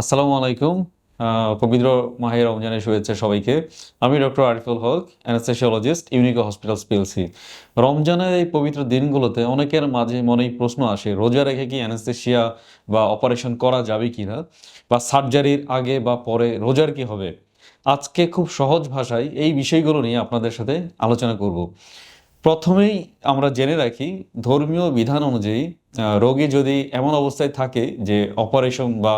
আসসালামু আলাইকুম। পবিত্র মাহের রমজানের শুভেচ্ছা সবাইকে। আমি doctor Ariful Haque, anaesthesiologist, Unico hospitals PLC. রমজানের এই পবিত্র দিনগুলোতে অনেকের মাঝে মনেই প্রশ্ন আসে, রোজা রেখে কি অ্যানাস্থেসিয়া বা অপারেশন করা যাবে কি না বা সার্জারির আগে বা পরে রোজার কি হবে? আজকে খুব সহজ ভাষায় এই বিষয়গুলো নিয়ে আপনাদের সাথে আলোচনা করব। প্রথমেই আমরা জেনে রাখি, ধর্মীয় বিধান অনুযায়ী রোগী যদি এমন অবস্থায় থাকে যে অপারেশন বা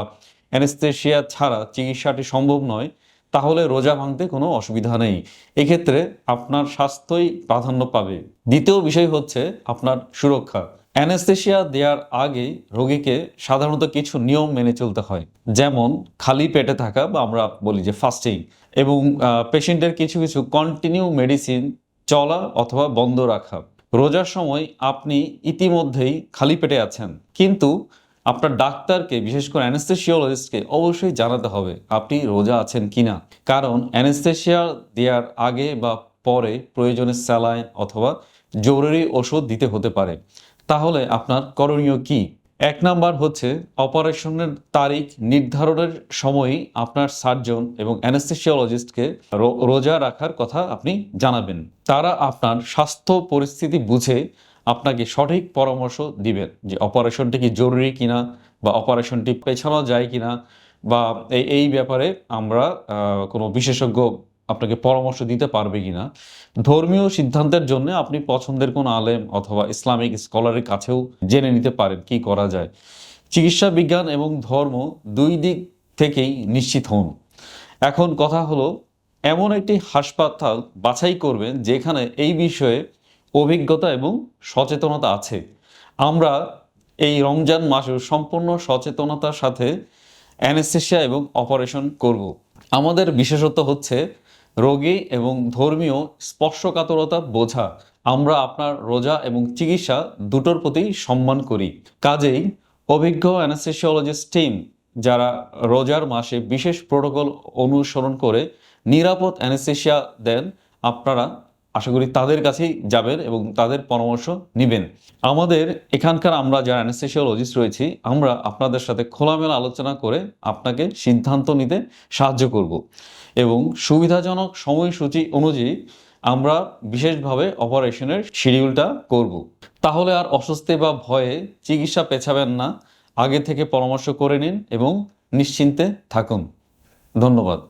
অ্যানেস্থেশিয়া ছাড়া চিকিৎসাটি সম্ভব নয়, তাহলে রোজা ভাঙতে কোনো অসুবিধা নেই। এক্ষেত্রে আপনার স্বাস্থ্যই প্রাধান্য পাবে। দ্বিতীয় বিষয় হচ্ছে আপনার সুরক্ষা। অ্যানেস্থেশিয়া দেওয়ার আগে রোগীকে সাধারণত কিছু নিয়ম মেনে চলতে হয়। যেমন খালি পেটে থাকা বা আমরা বলি যে ফাস্টিং এবং পেশেন্টের কিছু কিছু কন্টিনিউ মেডিসিন চলা অথবা বন্ধ রাখা। রোজার সময় আপনি ইতিমধ্যেই খালি পেটে আছেন। কিন্তু আপনার ডাক্তারকে, বিশেষ করে অ্যানেস্থেসিওলজিস্টকে অবশ্যই জানাতে হবে, আপনি রোজা আছেন কিনা। কারণ অ্যানেস্থেসিয়া দেওয়ার আগে বা পরে প্রয়োজনে স্যালাইন অথবা জরুরি ওষুধ দিতে হতে পারে। তাহলে আপনার করণীয় কি? এক নাম্বার হচ্ছে অপারেশনের তারিখ নির্ধারণের সময়ই আপনার সার্জন এবং অ্যানেস্থেসিওলজিস্টকে রোজা রাখার কথা আপনি জানাবেন। তারা আপনার স্বাস্থ্য পরিস্থিতি বুঝে আপনাকে সঠিক পরামর্শ দিবেন যে অপারেশনটি কি জরুরি কিনা বা অপারেশনটি পেছানো যায় কিনা বা এই এই ব্যাপারে আমরা কোনো বিশেষজ্ঞ আপনাকে পরামর্শ দিতে পারবে কিনা। ধর্মীয় সিদ্ধান্তের জন্য আপনি পছন্দের কোনো আলেম অথবা ইসলামিক স্কলারের কাছেও জেনে নিতে পারেন কি করা যায়। চিকিৎসা বিজ্ঞান এবং ধর্ম দুই দিক থেকেই নিশ্চিত হন। এখন কথা হলো, এমন একটি হাসপাতাল বাছাই করবেন যেখানে এই বিষয়ে অভিজ্ঞতা এবং সচেতনতা আছে। আমরা এই রমজান মাসে সম্পূর্ণ সচেতনতার সাথে অ্যানেস্থেশিয়া এবং অপারেশন করব। আমাদের বিশেষত্ব হচ্ছে রোগী এবং ধর্মীয় স্পর্শকাতরতা বোঝা। আমরা আপনার রোজা এবং চিকিৎসা দুটোর প্রতি সম্মান করি। কাজেই অভিজ্ঞ অ্যানাস্থেসিওলজিস্ট টিম যারা রোজার মাসে বিশেষ প্রোটোকল অনুসরণ করে নিরাপদ অ্যানেস্থেশিয়া দেন, আপনারা আশা করি তাদের কাছেই যাবেন এবং তাদের পরামর্শ নেবেন। আমাদের এখানকার আমরা যারা অ্যানেস্থেসিওলজিস্ট রয়েছি, আমরা আপনাদের সাথে খোলামেলা আলোচনা করে আপনাকে সিদ্ধান্ত নিতে সাহায্য করব এবং সুবিধাজনক সময়সূচি অনুযায়ী আমরা বিশেষভাবে অপারেশনের শিডিউলটা করব। তাহলে আর অস্বস্তি বা ভয়ে চিকিৎসা পেছাবেন না। আগে থেকে পরামর্শ করে নিন এবং নিশ্চিন্তে থাকুন। ধন্যবাদ।